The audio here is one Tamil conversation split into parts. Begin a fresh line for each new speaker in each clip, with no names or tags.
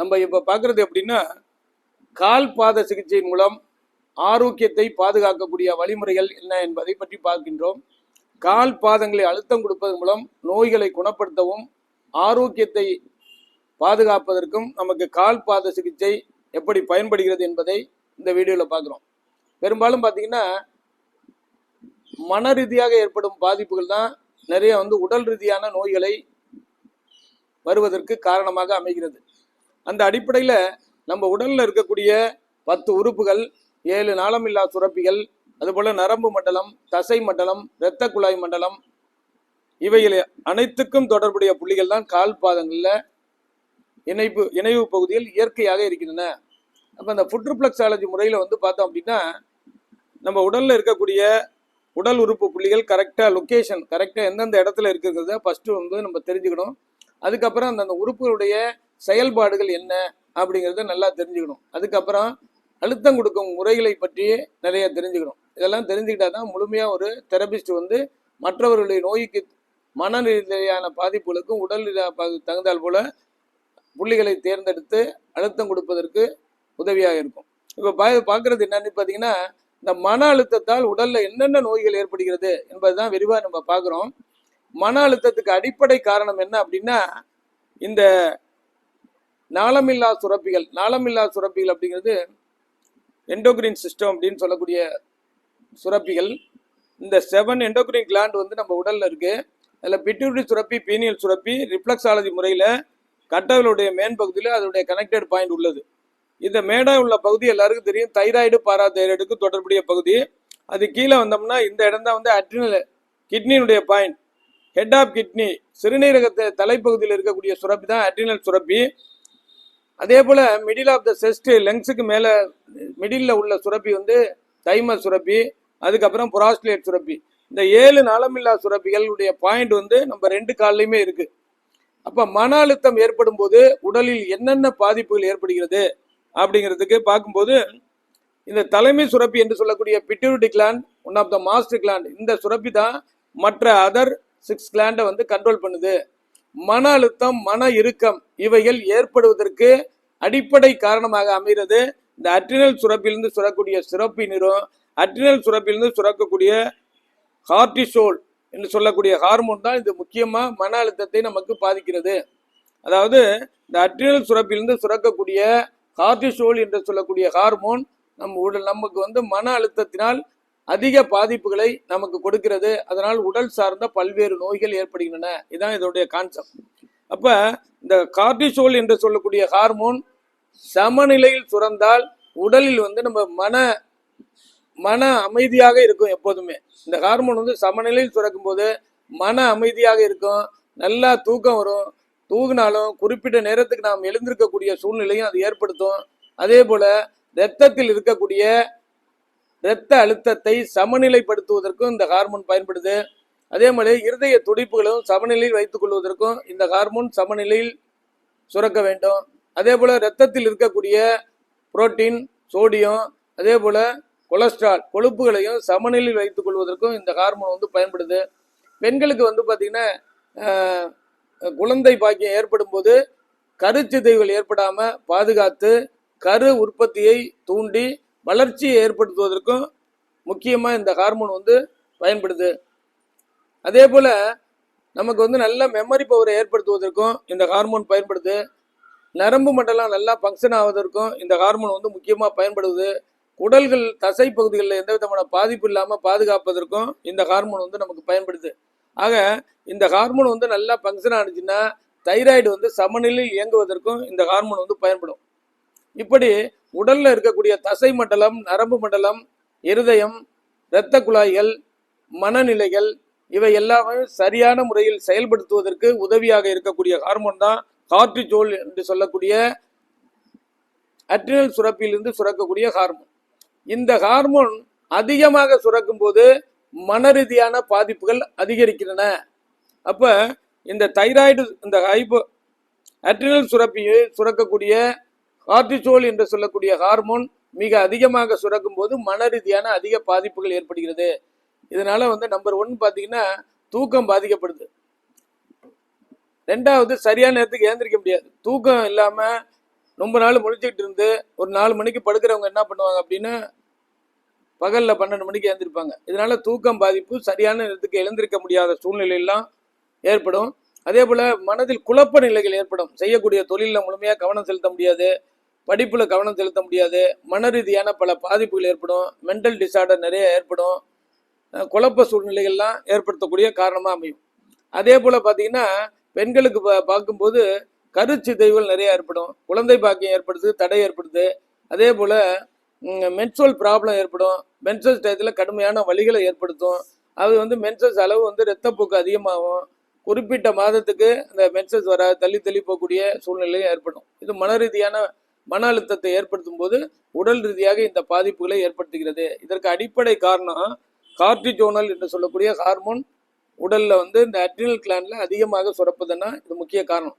நம்ம இப்போ பார்க்குறது எப்படின்னா கால் பாத சிகிச்சை மூலம் ஆரோக்கியத்தை பாதுகாக்கக்கூடிய வழிமுறைகள் என்ன என்பதை பற்றி பார்க்கின்றோம். கால் பாதங்களை அழுத்தம் கொடுப்பதன் மூலம் நோய்களை குணப்படுத்தவும் ஆரோக்கியத்தை பாதுகாப்பதற்கும் நமக்கு கால் பாத சிகிச்சை எப்படி பயன்படுகிறது என்பதை இந்த வீடியோவில் பார்க்குறோம். பெரும்பாலும் பார்த்தீங்கன்னா மன ரீதியாக ஏற்படும் பாதிப்புகள் தான் நிறைய வந்து உடல் ரீதியான நோய்களை வருவதற்கு காரணமாக அமைகிறது. அந்த அடிப்படையில் நம்ம உடலில் இருக்கக்கூடிய பத்து உறுப்புகள் ஏழு நாளமில்லா சுரப்பிகள் அதுபோல் நரம்பு மண்டலம் தசை மண்டலம் இரத்த குழாய் மண்டலம் இவைகள் அனைத்துக்கும் தொடர்புடைய புள்ளிகள் தான் கால் பாதங்களில் இணைப்பு இணைவு பகுதியில் இயற்கையாக இருக்கின்றன. அப்போ அந்த ஃபுட்ருப்ளக்ஸாலஜி முறையில் வந்து பார்த்தோம் அப்படின்னா நம்ம உடலில் இருக்கக்கூடிய உடல் உறுப்பு புள்ளிகள் கரெக்டாக லொக்கேஷன் கரெக்டாக எந்தெந்த இடத்துல இருக்கிறத ஃபஸ்ட்டு வந்து நம்ம தெரிஞ்சுக்கணும். அதுக்கப்புறம் அந்தந்த உறுப்புகளுடைய செயல்பாடுகள் என்ன அப்படிங்கிறத நல்லா தெரிஞ்சுக்கணும். அதுக்கப்புறம் அழுத்தம் கொடுக்கும் முறைகளை பற்றி நிறைய தெரிஞ்சுக்கணும். இதெல்லாம் தெரிஞ்சுக்கிட்டா தான் முழுமையாக ஒரு தெரபிஸ்ட் வந்து மற்றவர்களுடைய நோய்க்கு மன ரீதியான பாதிப்புகளுக்கும் உடல் ரீதியா- பா- தகுந்தால் போல புள்ளிகளை தேர்ந்தெடுத்து அழுத்தம் கொடுப்பதற்கு உதவியாக இருக்கும். இப்போ பா பார்க்குறது என்னன்னு பார்த்தீங்கன்னா இந்த மன அழுத்தத்தால் உடலில் என்னென்ன நோய்கள் ஏற்படுகிறது என்பது தான் விரிவாக நம்ம பார்க்குறோம் மன அழுத்தத்துக்கு அடிப்படை காரணம் என்ன அப்படின்னா இந்த நாளமில்லா சுரப்பிகள் நாளமில்லா சுரப்பிகள் அப்படிங்கிறது எண்டோக்ரின் சிஸ்டம் அப்படின்னு சொல்லக்கூடிய சுரப்பிகள். இந்த செவன் எண்டோக்ரின் கிளாண்ட் வந்து நம்ம உடலில் இருக்குது அதில் பிட்யூட்டரி சுரப்பி பீனியல் சுரப்பி ரிஃப்ளக்ஸாலஜி முறையில் கட்டகளுடைய மேன் பகுதியில் அதனுடைய கனெக்டட் பாயிண்ட் உள்ளது. இந்த மேடா உள்ள பகுதி எல்லாருக்கும் தெரியும். தைராய்டு பாரா தைராய்டுக்கு தொடர்புடைய பகுதி. அது கீழே வந்தோம்னா இந்த இடம் தான் வந்து அட்ரினல் கிட்னியினுடைய பாயிண்ட் ஹெட் ஆஃப் கிட்னி சிறுநீரகத்தை தலைப்பகுதியில் இருக்கக்கூடிய சுரப்பி தான் அட்ரினல் சுரப்பி. அதே போல் மிடில் ஆஃப் த செஸ்ட் லெங்ஸுக்கு மேலே மிடில் உள்ள சுரப்பி வந்து தைம சுரப்பி அதுக்கப்புறம் புராஸ்லேட் சுரப்பி. இந்த ஏழு நாளமில்லா சுரப்பிகளுடைய பாயிண்ட் வந்து நம்ம ரெண்டு கால்லையுமே இருக்குது அப்போ மன அழுத்தம் ஏற்படும் போது உடலில் என்னென்ன பாதிப்புகள் ஏற்படுகிறது அப்படிங்கிறதுக்கு பார்க்கும்போது இந்த தலைமை சுரப்பி என்று சொல்லக்கூடிய pituitary gland one of the master gland இந்த சுரப்பி தான் மற்ற அதர் சிக்ஸ் கிளாண்டை வந்து கண்ட்ரோல் பண்ணுது. மன அழுத்தம் மன இறுக்கம் இவைகள் ஏற்படுவதற்கு அடிப்படை காரணமாக அமைகிறது. இந்த அட்ரினல் சுரப்பிலிருந்து சுரக்கூடிய சிறப்பி நிறம் அட்ரினல் சுரப்பிலிருந்து சுரக்கக்கூடிய ஹார்டிசோல் என்று சொல்லக்கூடிய ஹார்மோன் தான் இது முக்கியமாக மன அழுத்தத்தை நமக்கு பாதிக்கிறது. அதாவது இந்த அட்ரினல் சுரப்பிலிருந்து சுரக்கக்கூடிய கார்டிசோல் என்று சொல்லக்கூடிய ஹார்மோன் நம்ம உடல் நமக்கு வந்து மன அழுத்தத்தினால் அதிக பாதிப்புகளை நமக்கு கொடுக்கிறது. அதனால் உடல் சார்ந்த பல்வேறு நோய்கள் ஏற்படுகின்றன. இதுதான் இதோடைய கான்செப்ட் அப்ப இந்த கார்டிசோல் என்று சொல்லக்கூடிய ஹார்மோன் சமநிலையில் சுரந்தால் உடலில் வந்து நம்ம மன மன அமைதியாக இருக்கும் எப்போதுமே. இந்த ஹார்மோன் வந்து சமநிலையில் சுரக்கும் போது மன அமைதியாக இருக்கும். நல்லா தூக்கம் வரும். தூங்கினாலும் குறிப்பிட்ட நேரத்துக்கு நாம் எழுந்திருக்கக்கூடிய சூழ்நிலையும் அது ஏற்படுத்தும். அதே போல இரத்தத்தில் இருக்கக்கூடிய இரத்த அழுத்தத்தை சமநிலைப்படுத்துவதற்கும் இந்த ஹார்மோன் பயன்படுது. அதே மாதிரி இருதய துடிப்புகளும் சமநிலையில் வைத்துக் கொள்வதற்கும் இந்த ஹார்மோன் சமநிலையில் சுரக்க வேண்டும். அதே போல இரத்தத்தில் இருக்கக்கூடிய புரோட்டீன் சோடியம் அதே போல கொலஸ்ட்ரால் கொழுப்புகளையும் சமநிலையில் வைத்துக் கொள்வதற்கும் இந்த ஹார்மோன் வந்து பயன்படுது. பெண்களுக்கு வந்து பார்த்தீங்கன்னா குழந்தை பாக்கியம் ஏற்படும் போது கருச்சிதைகள் ஏற்படாமல் பாதுகாத்து கரு உற்பத்தியை தூண்டி வளர்ச்சியை ஏற்படுத்துவதற்கும் முக்கியமாக இந்த ஹார்மோன் வந்து பயன்படுது. அதே போல் நமக்கு வந்து நல்ல மெமரி பவரை ஏற்படுத்துவதற்கும் இந்த ஹார்மோன் பயன்படுது. நரம்பு மண்டலம் நல்லா ஃபங்க்ஷன் ஆவதற்கும் இந்த ஹார்மோன் வந்து முக்கியமாக பயன்படுது. குடல்கள் தசை பகுதிகளில் எந்த விதமான பாதிப்பு இல்லாமல் பாதுகாப்பதற்கும் இந்த ஹார்மோன் வந்து நமக்கு பயன்படுது. ஆக இந்த ஹார்மோன் வந்து நல்லா ஃபங்க்ஷன் ஆனிச்சுன்னா தைராய்டு வந்து சமநிலையில் இயங்குவதற்கும் இந்த ஹார்மோன் வந்து பயன்படும். இப்படி உடல்ல இருக்கக்கூடிய தசை மண்டலம் நரம்பு மண்டலம் இருதயம் இரத்த குழாய்கள் மனநிலைகள் இவை எல்லாமே சரியான முறையில் செயல்படுத்துவதற்கு உதவியாக இருக்கக்கூடிய ஹார்மோன் தான் கார்டிஜோல் என்று சொல்லக்கூடிய அட்ரினல் சுரப்பியிலிருந்து சுரக்கக்கூடிய ஹார்மோன் இந்த ஹார்மோன் அதிகமாக சுரக்கும் போது மன ரீதியான பாதிப்புகள் அதிகரிக்கின்றன. அப்ப இந்த தைராய்டு இந்த ஹைபோ அட்ரினல் சுரப்பியை சுரக்கக்கூடிய கார்டிசோல் என்று சொல்லக்கூடிய ஹார்மோன் மிக அதிகமாக சுரக்கும் போது மன ரீதியான அதிக பாதிப்புகள் ஏற்படுகிறது. இதனால வந்து நம்பர் ஒன் பார்த்தீங்கன்னா தூக்கம் பாதிக்கப்படுது. ரெண்டாவது சரியான நேரத்துக்கு ஏந்திரிக்க முடியாது. தூக்கம் இல்லாம ரொம்ப நாள் முழிச்சிட்டு இருந்து ஒரு நாலு மணிக்கு படுக்கிறவங்க என்ன பண்ணுவாங்க அப்படின்னா பகல்ல பன்னெண்டு மணிக்கு எழுந்திருப்பாங்க. இதனால தூக்கம் பாதிப்பு சரியான நேரத்துக்கு எழுந்திருக்க முடியாத சூழ்நிலையெல்லாம் ஏற்படும். அதே போல மனதில் குழப்ப நிலைகள் ஏற்படும். செய்யக்கூடிய தொழிலில் முழுமையாக கவனம் செலுத்த முடியாது. படிப்பில் கவனம் செலுத்த முடியாது. மன ரீதியான பல பாதிப்புகள் ஏற்படும். மென்டல் டிசார்டர் நிறைய ஏற்படும். குழப்ப சூழ்நிலைகள்லாம் ஏற்படுத்தக்கூடிய காரணமாக அமையும். அதே போல் பார்த்தீங்கன்னா பெண்களுக்கு பா பார்க்கும்போது கருச்சிதைவுகள் நிறைய ஏற்படும். குழந்தை பாக்கியம் ஏற்படுது தடை ஏற்படுது. அதே போல் மென்சுவல் ப்ராப்ளம் ஏற்படும். மென்சஸ் டயத்தில் கடுமையான வழிகளை ஏற்படுத்தும். அது வந்து மென்சஸ் அளவு வந்து ரத்தப்போக்கு அதிகமாகும். குறிப்பிட்ட மாதத்துக்கு அந்த மென்சஸ் வர தள்ளி தள்ளி போகக்கூடிய சூழ்நிலையும் ஏற்படும். இது மன ரீதியான மன அழுத்தத்தை ஏற்படுத்தும் போது உடல் ரீதியாக இந்த பாதிப்புகளை ஏற்படுத்துகிறது. இதற்கு அடிப்படை காரணம் கார்டிஜோனல் என்று சொல்லக்கூடிய ஹார்மோன் உடலில் வந்து இந்த அட்ரினல் கிளாண்ட்ல அதிகமாக சுரப்பதுன்னா இது முக்கிய காரணம்.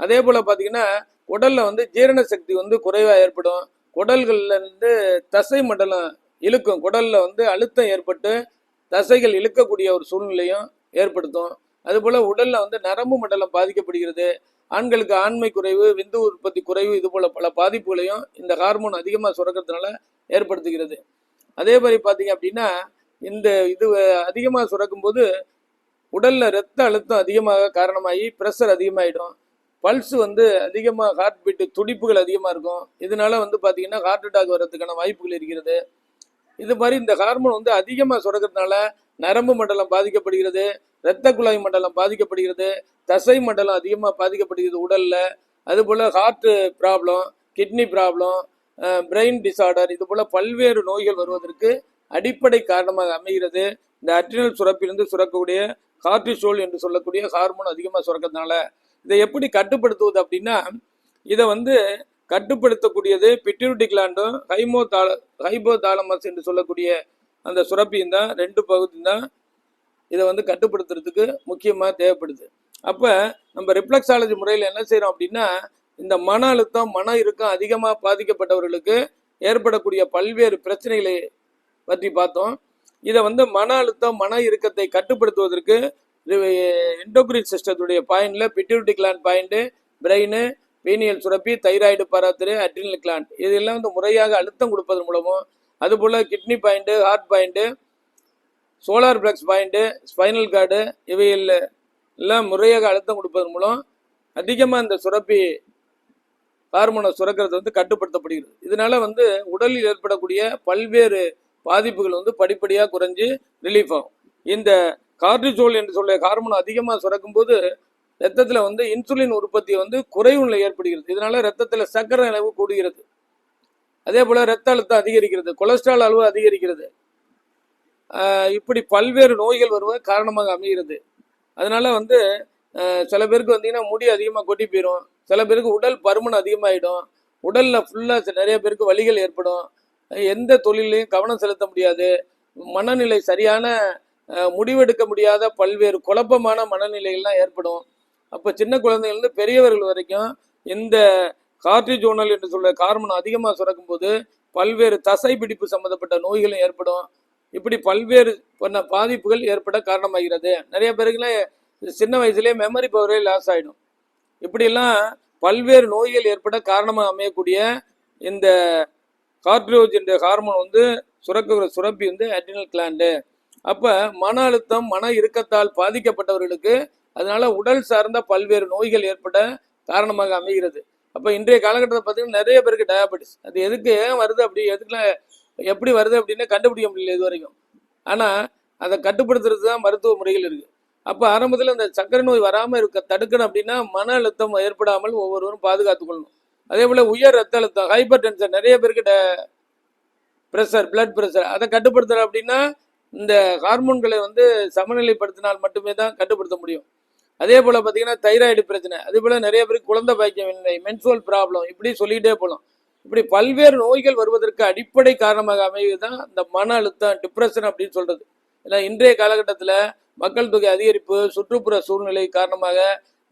அதே போல பார்த்தீங்கன்னா உடலில் வந்து ஜீரண சக்தி வந்து குறைவாக ஏற்படும். குடல்கள்லேருந்து தசை மண்டலம் இழுக்கும். குடலில் வந்து அழுத்தம் ஏற்பட்டு தசைகள் இழுக்கக்கூடிய ஒரு சூழ்நிலையும் ஏற்படுத்தும். அதுபோல் உடலில் வந்து நரம்பு மண்டலம் பாதிக்கப்படுகிறது. ஆண்களுக்கு ஆண்மை குறைவு விந்து உற்பத்தி குறைவு இது போல பல பாதிப்புகளையும் இந்த ஹார்மோன் அதிகமாக சுரக்கிறதுனால ஏற்படுத்துகிறது. அதே மாதிரி பார்த்தீங்க அப்படின்னா இந்த இது அதிகமாக சுரக்கும் போது உடல்ல ரத்த அழுத்தம் அதிகமாக காரணமாகி ப்ரெஷர் அதிகமாயிடும். பல்ஸ் வந்து அதிகமாக ஹார்ட் பீட்டு துடிப்புகள் அதிகமாக இருக்கும். இதனால வந்து பார்த்தீங்கன்னா ஹார்ட் அட்டாக் வர்றதுக்கான வாய்ப்புகள் இருக்கிறது. இது மாதிரி இந்த ஹார்மோன் வந்து அதிகமாக சுரக்கிறதுனால நரம்பு மண்டலம் பாதிக்கப்படுகிறது இரத்த குழாய் மண்டலம் பாதிக்கப்படுகிறது தசை மண்டலம் அதிகமாக பாதிக்கப்படுகிறது உடலில். அதுபோல் heart problem kidney problem brain disorder இது போல் பல்வேறு நோய்கள் வருவதற்கு அடிப்படை காரணமாக அமைகிறது. இந்த அட்ரினல் சுரப்பிலிருந்து சுரக்கக்கூடிய கார்டிசோல் என்று சொல்லக்கூடிய ஹார்மோன் அதிகமாக சுரக்கிறதுனால இதை எப்படி கட்டுப்படுத்துவது அப்படின்னா இதை வந்து கட்டுப்படுத்தக்கூடியது பிட்யூரிட்டி கிளாண்டும் ஹைமோ தால ஹைபோ தாலமஸ் என்று சொல்லக்கூடிய அந்த சுரப்பியும் தான் ரெண்டு பகுதியும் தான் இதை வந்து கட்டுப்படுத்துறதுக்கு முக்கியமாக தேவைப்படுது. அப்போ நம்ம ரிஃப்ளெக்ஸாலஜி முறையில் என்ன செய்கிறோம் அப்படின்னா இந்த மன அழுத்தம் மன இறுக்கம் அதிகமாக பாதிக்கப்பட்டவர்களுக்கு ஏற்படக்கூடிய பல்வேறு பிரச்சனைகளை பற்றி பார்த்தோம். இதை வந்து மன அழுத்தம் மன இறுக்கத்தை கட்டுப்படுத்துவதற்கு எண்டோக்ரின் சிஸ்டத்துடைய பாயிண்டில் pituitary gland point brain pineal சுரப்பி தைராய்டு பராத்திரு அட்ரினல் கிளாண்ட் இதெல்லாம் வந்து முறையாக அழுத்தம் கொடுப்பதன் மூலமும் அதுபோல் kidney point heart point solar plexus point spinal cord இவையில் இல்லை முறையாக அழுத்தம் கொடுப்பதன் மூலம் அதிகமாக இந்த சுரப்பி ஹார்மோனை சுரக்கிறது வந்து கட்டுப்படுத்தப்படுகிறது. இதனால வந்து உடலில் ஏற்படக்கூடிய பல்வேறு பாதிப்புகள் வந்து படிப்படியாக குறைஞ்சு ரிலீஃப் ஆகும். இந்த கார்டிசோல் என்று சொல்ல ஹார்மோன் அதிகமாக சுரக்கும் போது ரத்தத்தில் வந்து இன்சுலின் உற்பத்தி வந்து குறைவு நிலை ஏற்படுகிறது. இதனால ரத்தத்தில் சர்க்கரை அளவு கூடுகிறது. அதே போல் ரத்த அழுத்தம் அதிகரிக்கிறது கொலஸ்ட்ரால் அளவு அதிகரிக்கிறது. இப்படி பல்வேறு நோய்கள் வருவது காரணமாக அமைகிறது. அதனால வந்து சில பேருக்கு வந்தீங்கன்னா முடி அதிகமாக கொட்டி போயிடும் சில பேருக்கு உடல் பருமன் அதிகமாகிடும் உடலில் ஃபுல்லாக நிறைய பேருக்கு வலிகள் ஏற்படும். எந்த தொழிலையும் கவனம் செலுத்த முடியாது. மனநிலை சரியான முடிவெடுக்க முடியாத பல்வேறு குழப்பமான மனநிலைகள்லாம் ஏற்படும். அப்போ சின்ன குழந்தைகள்ந்து பெரியவர்கள் வரைக்கும் இந்த கார்டிஜோனல் என்று சொல்கிற கார்மன் அதிகமாக சுரக்கும் போது பல்வேறு தசை பிடிப்பு சம்மந்தப்பட்ட நோய்களும் ஏற்படும். இப்படி பல்வேறு பண்ண பாதிப்புகள் ஏற்பட காரணமாகிறது. நிறைய பேருக்குலாம் சின்ன வயசுலேயே மெமரி பவரே லாஸ் ஆகிடும் இப்படிலாம் பல்வேறு நோய்கள் ஏற்பட காரணமாக அமையக்கூடிய இந்த கார்ட்ரோஜ் என்ற ஹார்மோன் வந்து சுரக்கிற சுரப்பி வந்து அட்ரினல் கிளாண்டு அப்போ மன அழுத்தம் மன இறுக்கத்தால் பாதிக்கப்பட்டவர்களுக்கு அதனால உடல் சார்ந்த பல்வேறு நோய்கள் ஏற்பட காரணமாக அமைகிறது. அப்போ இன்றைய காலகட்டத்தில் பார்த்தீங்கன்னா நிறைய பேருக்கு டயாபெட்டிஸ் அது எதுக்கு ஏன் வருது அப்படி? எதுக்குலாம் எப்படி வருது அப்படின்னு கண்டுபிடிக்க முடியல இது வரைக்கும் ஆனால் அதை கட்டுப்படுத்துறது தான் மருத்துவ முறைகள் இருக்குது அப்போ ஆரம்பத்தில் இந்த சக்கரை நோய் வராமல் இருக்க தடுக்கணும் அப்படின்னா மன அழுத்தம் ஏற்படாமல் ஒவ்வொருவரும் பாதுகாத்து கொள்ளணும். அதே போல் உயர் ரத்த அழுத்தம் ஹைப்பர் டென்ஷன் நிறைய பேருக்கு ப்ரெஷர் பிளட் ப்ரெஷர் அதை கட்டுப்படுத்துகிறோம் அப்படின்னா இந்த ஹார்மோன்களை வந்து சமநிலைப்படுத்தினால் மட்டுமே தான் கட்டுப்படுத்த முடியும். அதே போல் பார்த்தீங்கன்னா தைராய்டு பிரச்சனை அதே போல் நிறைய பேருக்கு குழந்தை பாக்கியமின்மை மென்சுவல் ப்ராப்ளம் இப்படி சொல்லிகிட்டே போகலாம் இப்படி பல்வேறு நோய்கள் வருவதற்கு அடிப்படை காரணமாக அமைவது தான் இந்த மன அழுத்தம் டிப்ரெஷன் அப்படின்னு சொல்றது. ஏன்னா இன்றைய காலகட்டத்தில் மக்கள் தொகை அதிகரிப்பு சுற்றுப்புற சூழ்நிலை காரணமாக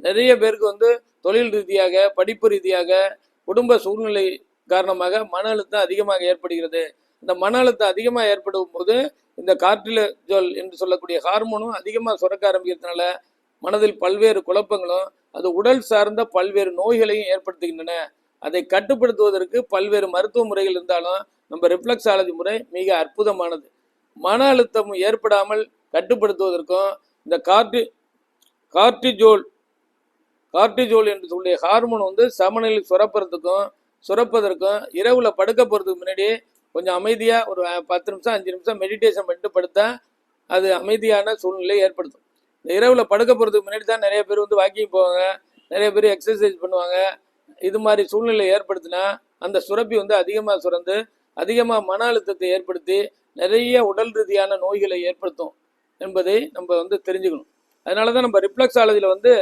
நிறைய பேருக்கு வந்து தொழில் ரீதியாக படிப்பு ரீதியாக குடும்ப சூழ்நிலை காரணமாக மன அழுத்தம் அதிகமாக ஏற்படுகிறது. இந்த மன அழுத்தம் அதிகமாக ஏற்படும் போது இந்த கார்டிலஜோல் என்று சொல்லக்கூடிய ஹார்மோனும் அதிகமாக சுரக்க ஆரம்பிக்கிறதுனால மனதில் பல்வேறு குழப்பங்களும் அது உடல் சார்ந்த பல்வேறு நோய்களையும் ஏற்படுத்துகின்றன. அதை கட்டுப்படுத்துவதற்கு பல்வேறு மருத்துவ முறைகள் இருந்தாலும் நம்ம ரிஃப்ளக்ஸாலஜி முறை மிக அற்புதமானது. மன அழுத்தம் ஏற்படாமல் கட்டுப்படுத்துவதற்கும் இந்த கார்டி கார்டிஜோல் கார்டிஜோல் என்று சொல்லிய ஹார்மோன் வந்து சமநிலை சுரப்புறதுக்கும் சுரப்பதற்கும் இரவில் படுக்க போகிறதுக்கு முன்னாடி கொஞ்சம் அமைதியாக ஒரு பத்து நிமிஷம் அஞ்சு நிமிஷம் மெடிடேஷன் பண்ணிட்டு படுத்தா அது அமைதியான சூழ்நிலை ஏற்படுத்தும். இந்த இரவில் படுக்க போகிறதுக்கு முன்னாடி தான் நிறைய பேர் வந்து வாக்கிங் போவாங்க நிறைய பேர் எக்ஸசைஸ் பண்ணுவாங்க இது மாதிரி சூழ்நிலை ஏற்படுத்தினா அந்த சுரப்பி வந்து அதிகமாக சுரந்து அதிகமாக மன அழுத்தத்தை ஏற்படுத்தி நிறைய உடல் ரீதியான நோய்களை ஏற்படுத்தும் என்பதை நம்ம வந்து தெரிஞ்சுக்கணும். அதனால தான் நம்ம ரிஃப்ளெக்ஸாலஜியில் வந்து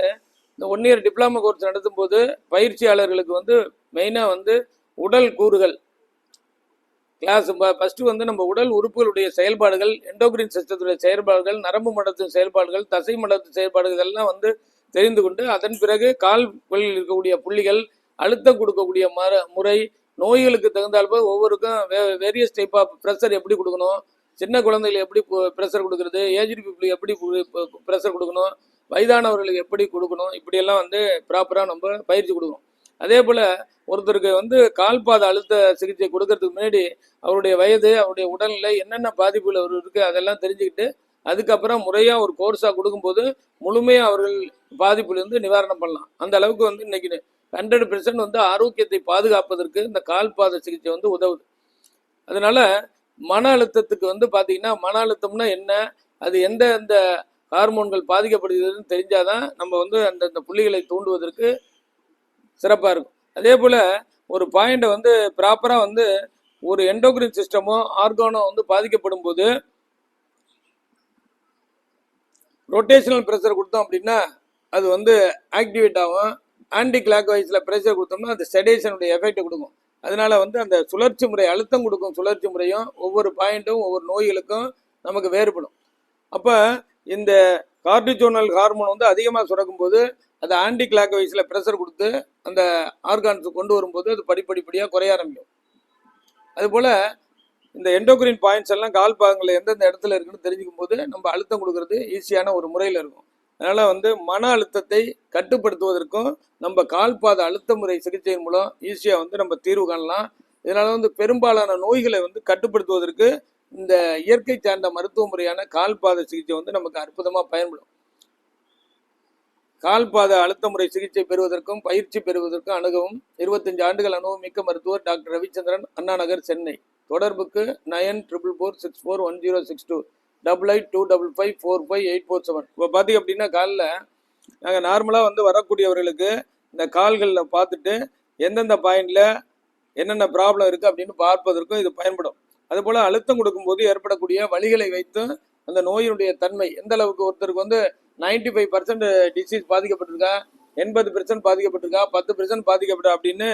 இந்த ஒன் இயர் டிப்ளமா கோர்ஸ் நடத்தும் போது பயிற்சியாளர்களுக்கு வந்து மெயினாக வந்து உடல் கூறுகள். கிளாஸ் ஃபஸ்ட்டு வந்து நம்ம உடல் உறுப்புகளுடைய செயல்பாடுகள் எண்டோக்ரின் சிஸ்டத்துடைய செயல்பாடுகள் நரம்பு மண்டலத்தின் செயல்பாடுகள் தசை மண்டலத்தின் செயல்பாடுகள் இதெல்லாம் வந்து தெரிந்து கொண்டு அதன் பிறகு கால் வழியில் இருக்கக்கூடிய புள்ளிகள் அழுத்தம் கொடுக்கக்கூடிய மர முறை நோய்களுக்கு தகுந்தால் போல் ஒவ்வொருக்கும் வேரியஸ் டைப் ஆஃப் ப்ரெஷர் எப்படி கொடுக்கணும் சின்ன குழந்தைகளுக்கு எப்படி ப்ரெஷர் கொடுக்கறது ஏஜ்டு பீப்புளுக்கு எப்படி ப்ரெஷர் கொடுக்கணும் வயதானவர்களுக்கு எப்படி கொடுக்கணும் இப்படியெல்லாம் வந்து ப்ராப்பராக நம்ம பயிற்சி கொடுக்கணும். அதே போல் ஒருத்தருக்கு வந்து கால்பாத அழுத்த சிகிச்சை கொடுக்கறதுக்கு முன்னாடி அவருடைய வயது அவருடைய உடல்நிலை என்னென்ன பாதிப்புகள் அவர் இருக்குது அதெல்லாம் தெரிஞ்சுக்கிட்டு அதுக்கப்புறம் முறையாக ஒரு கோர்ஸாக கொடுக்கும்போது முழுமையாக அவர்கள் பாதிப்புலேருந்து நிவாரணம் பண்ணலாம். அந்த அளவுக்கு வந்து இன்னைக்கு ஹண்ட்ரட் பெர்சன்ட் வந்து ஆரோக்கியத்தை பாதுகாப்பதற்கு இந்த கால் பாத சிகிச்சை வந்து உதவுது. அதனால மன அழுத்தத்துக்கு வந்து பார்த்தீங்கன்னா மன அழுத்தம்னா என்ன? அது எந்த எந்த ஹார்மோன்கள் பாதிக்கப்படுகிறதுன்னு தெரிஞ்சாதான் நம்ம வந்து அந்த அந்த புள்ளிகளை தூண்டுவதற்கு சிறப்பாக இருக்கும். அதே போல் ஒரு பாயிண்டை வந்து ப்ராப்பராக வந்து ஒரு எண்டோக்ரின் சிஸ்டமோ ஆர்கானோ வந்து பாதிக்கப்படும் போது ரொட்டேஷனல் ப்ரெஷர் கொடுத்தோம் அப்படின்னா அது வந்து ஆக்டிவேட் ஆகும். ஆன்டி கிளாக் வைஸில் ப்ரெஷர் கொடுத்தோம்னா அது செடேஷனுடைய எஃபெக்ட் கொடுக்கும். அதனால வந்து அந்த சுழற்சி முறை அழுத்தம் கொடுக்கும் சுழற்சி முறையும் ஒவ்வொரு பாயிண்ட்டும் ஒவ்வொரு நோய்களுக்கும் நமக்கு வேறுபடும். அப்போ இந்த கார்டிஜோனல் ஹார்மோன் வந்து அதிகமாக சுரக்கும் போது அது ஆன்டி கிளாக் வைஸில் ப்ரெஷர் கொடுத்து அந்த ஆர்கான்ஸ் கொண்டு வரும்போது அது படிப்படிப்படியாக குறைய ஆரம்பிக்கும். அதுபோல் இந்த எண்டோக்ரின் பாயிண்ட்ஸ் எல்லாம் கால் பாகங்களில் எந்தெந்த இடத்துல இருக்குன்னு தெரிஞ்சுக்கும் போது நம்ம அழுத்தம் கொடுக்கறது ஈஸியான ஒரு முறையில் இருக்கும். அதனால் வந்து மன அழுத்தத்தை கட்டுப்படுத்துவதற்கும் நம்ம கால்பாத அழுத்த முறை சிகிச்சையின் மூலம் ஈஸியாக வந்து நம்ம தீர்வு காணலாம். இதனால் வந்து பெரும்பாலான நோய்களை வந்து கட்டுப்படுத்துவதற்கு இந்த இயற்கை சார்ந்த மருத்துவ முறையான கால்பாத சிகிச்சை வந்து நமக்கு அற்புதமாக பயன்படும். கால்பாத அழுத்த முறை சிகிச்சை பெறுவதற்கும் பயிற்சி பெறுவதற்கும் அணுகவும் இருபத்தஞ்சு ஆண்டுகள் அனுபவம் மிக்க மருத்துவர் டாக்டர் ரவிச்சந்திரன் அண்ணா நகர் சென்னை. தொடர்புக்கு nine triple four six four one zero six two. Double eight two double five four five eight four seven இப்போ பார்த்தீங்க அப்படின்னா காலில் நாங்கள் நார்மலாக வந்து வரக்கூடியவர்களுக்கு இந்த கால்களில் பார்த்துட்டு எந்தெந்த பாயிண்டில் என்னென்ன ப்ராப்ளம் இருக்குது அப்படின்னு பார்ப்பதற்கும் இது பயன்படும். அதுபோல் அழுத்தம் கொடுக்கும்போது ஏற்படக்கூடிய வலிகளை வைத்து அந்த நோயினுடைய தன்மை எந்த அளவுக்கு ஒருத்தருக்கு வந்து நைன்டி ஃபைவ் பர்சன்ட் டிசீஸ் பாதிக்கப்பட்டிருக்கா எண்பது பெர்சன்ட் பாதிக்கப்பட்டிருக்கா பத்து பெர்சன்ட் பாதிக்கப்பட்டா அப்படின்னு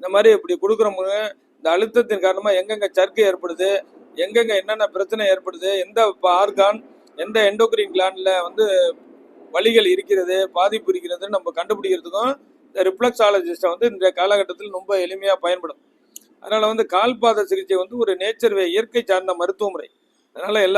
இந்த மாதிரி இப்படி கொடுக்குறவங்க இந்த அழுத்தத்தின் காரணமாக எங்கெங்கே சர்க்கை ஏற்படுது எங்கெங்க என்னென்ன பிரச்சனை ஏற்படுது எந்த ஆர்கான் எந்த எண்டோக்ரின் கிளாண்டில் வந்து வழிகள் இருக்கிறது பாதிப்பு இருக்கிறதுன்னு நம்ம கண்டுபிடிக்கிறதுக்கும் இந்த ரிஃப்ளெக்ஸாலஜிஸ்ட்டை வந்து இந்த காலகட்டத்தில் ரொம்ப எளிமையாக பயன்படும். அதனால் வந்து கால்பாத சிகிச்சை வந்து ஒரு நேச்சர்வே இயற்கை சார்ந்த மருத்துவமுறை. அதனால் எல்லா